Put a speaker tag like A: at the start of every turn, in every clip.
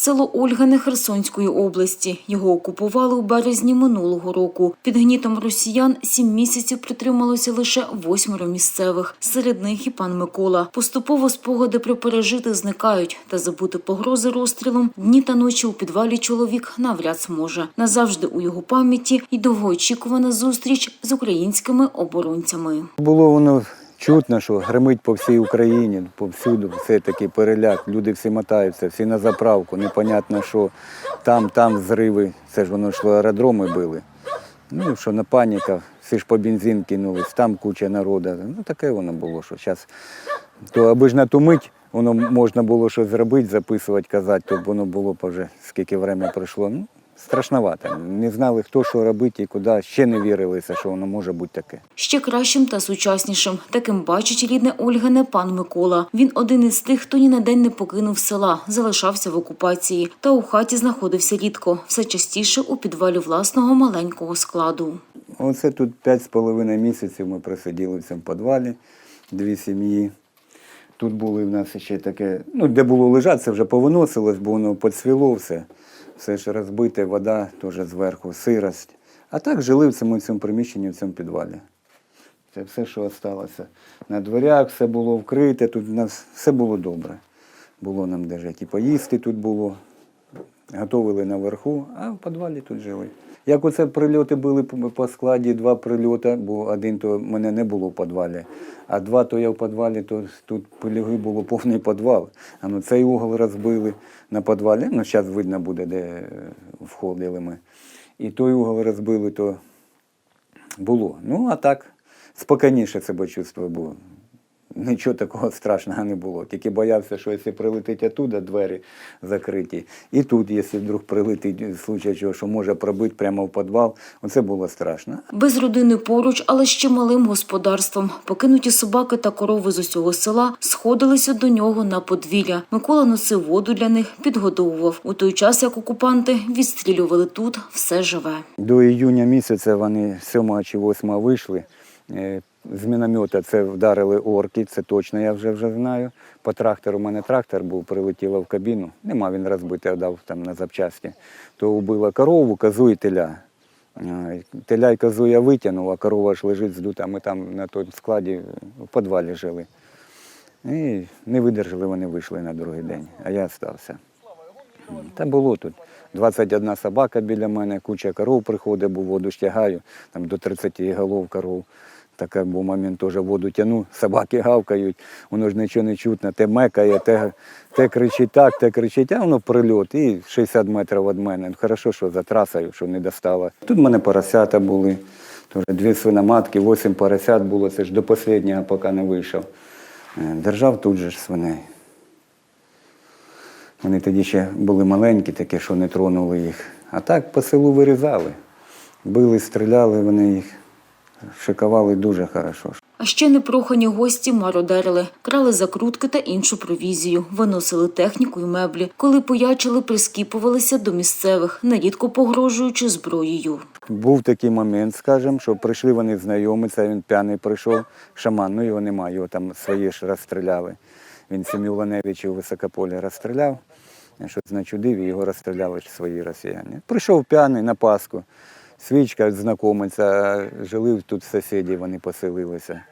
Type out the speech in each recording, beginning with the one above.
A: село Ольгане Херсонської області. Його окупували у березні минулого року. Під гнітом росіян сім місяців притрималося лише восьмеро місцевих. Серед них і пан Микола. Поступово спогади про пережити зникають, та забути погрози розстрілом дні та ночі у підвалі чоловік навряд зможе. Назавжди у його пам'яті і довгоочікувана зустріч з українськими оборонцями.
B: Було воно чутно, що гримить по всій Україні, повсюду, все такий переляк. Люди всі мотаються, всі на заправку, непонятно що. Там, там зриви, це ж воно йшло аеродроми били. Ну, що на паніка, всі ж по бензин кинулись, там куча народу. Ну, таке воно було, що зараз. То аби ж на ту мить воно можна було щось зробити, записувати, казати, то воно було б вже скільки время пройшло. Ну, страшновато. Не знали, хто що робити і куди. Ще не вірилися, що воно може бути таке.
A: Ще кращим та сучаснішим. Таким бачить рідне Ольгине пан Микола. Він один із тих, хто ні на день не покинув села, залишався в окупації. Та у хаті знаходився рідко, все частіше у підвалі власного маленького складу.
B: Оце тут п'ять з половиною місяців ми просиділи в цьому підвалі, дві сім'ї. Тут були в нас ще таке, ну, де було лежати, це вже повиносилось, бо воно поцвіло все. Все ж розбите, вода теж зверху, сирость. А так жили в цьому, цьому приміщенні, в цьому підвалі. Це все, що залишилося. На дверях все було вкрите, тут у нас все було добре. Було нам де жити. І поїсти тут було, готували наверху, а в підвалі тут жили. Як оце прильоти були по складі, два прильоти, бо один то мене не було в підвалі, а два то я в підвалі, то тут полягли було повний підвал. А ну цей угол розбили на підвалі, ну зараз видно буде, де е, входили ми. І той угол розбили, то було. Ну, а так, спокійніше себе чувствую було. Нічого такого страшного не було. Тільки боявся, що якщо прилетить оттуда, двері закриті. І тут, якщо вдруг прилетить, в случае чого, що може пробити прямо в підвал, оце було страшно.
A: Без родини поруч, але ще малим господарством. Покинуті собаки та корови з усього села сходилися до нього на подвір'я. Микола носив воду для них, підгодовував. У той час, як окупанти відстрілювали тут все живе.
B: До іюня місяця вони 7 чи 8 вийшли. З міномета це вдарили орки, це точно я вже вже знаю. По трактору у мене трактор був, прилетіло в кабіну. Нема він розбитий, дав там на запчасті. То убила корову, козу і теля. Теля й козу я витягнув, а корова ж лежить здута. Ми там на тому складі в підвалі жили. І не видержали, вони вийшли на другий день, а я залишився. Та було тут. 21 собака біля мене, куча коров приходить, бо воду стягаю, там до 30 голов коров. Такий був момент теж воду тяну, собаки гавкають, воно ж нічого не чутно, те мекає, те, те кричить так, те кричить, а воно прильот і 60 метрів від мене. Хорошо, що за трасою, що не достало. Тут в мене поросята були, теж дві свиноматки, 8 поросят було, це ж до останнього, поки не вийшов. Е, Держав тут же ж свиней. Вони тоді ще були маленькі, такі, що не тронули їх. А так по селу вирізали. Били, стріляли, вони їх шикували дуже хорошо.
A: А ще непрохані гості мародерили, крали закрутки та іншу провізію, виносили техніку й меблі. Коли поячили, прискіпувалися до місцевих, нерідко погрожуючи зброєю.
B: Був такий момент, скажімо, що прийшли вони знайомі, це він п'яний прийшов, шаман, ну його немає, його там свої ж розстріляли. Він сім'ю Ланевичів у Високополі розстріляв, щось начудив і його розстріляли свої росіяни. Прийшов п'яний на Пасху, свічка знайомиться, жили тут сусіді, вони поселилися.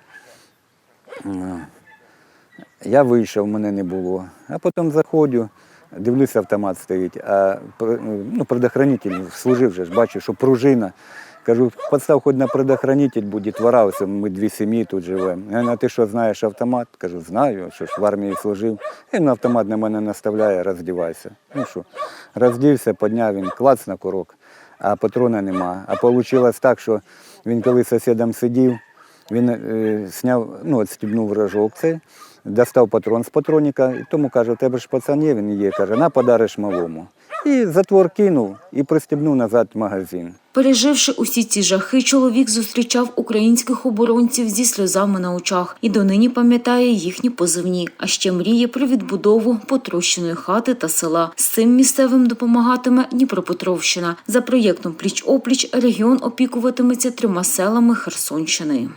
B: Я вийшов, мене не було. А потім заходжу, дивлюся, автомат стоїть, а ну, предохранитель служив же ж, бачу, що пружина. Кажу, постав хоч на предохранитель, бо дітвора, ми дві сім'ї тут живемо. А ти що, знаєш автомат? Кажу, знаю, що ж в армії служив. Він автомат на мене наставляє, роздівайся. Ну що, роздівся, підняв він, клац на курок, а патрона нема. А вийшло так, що він коли сусідом сидів, він е, сняв, ну, відстібнув рожок цей, достав патрон з патроніка, і тому каже, у тебе ж пацан є, він є, каже, на подариш малому. І затвор кинув і пристібнув назад магазин.
A: Переживши усі ці жахи, чоловік зустрічав українських оборонців зі сльозами на очах і донині пам'ятає їхні позивні. А ще мріє про відбудову потрощеної хати та села. З цим місцевим допомагатиме Дніпропетровщина. За проєктом Пліч опліч регіон опікуватиметься трьома селами Херсонщини.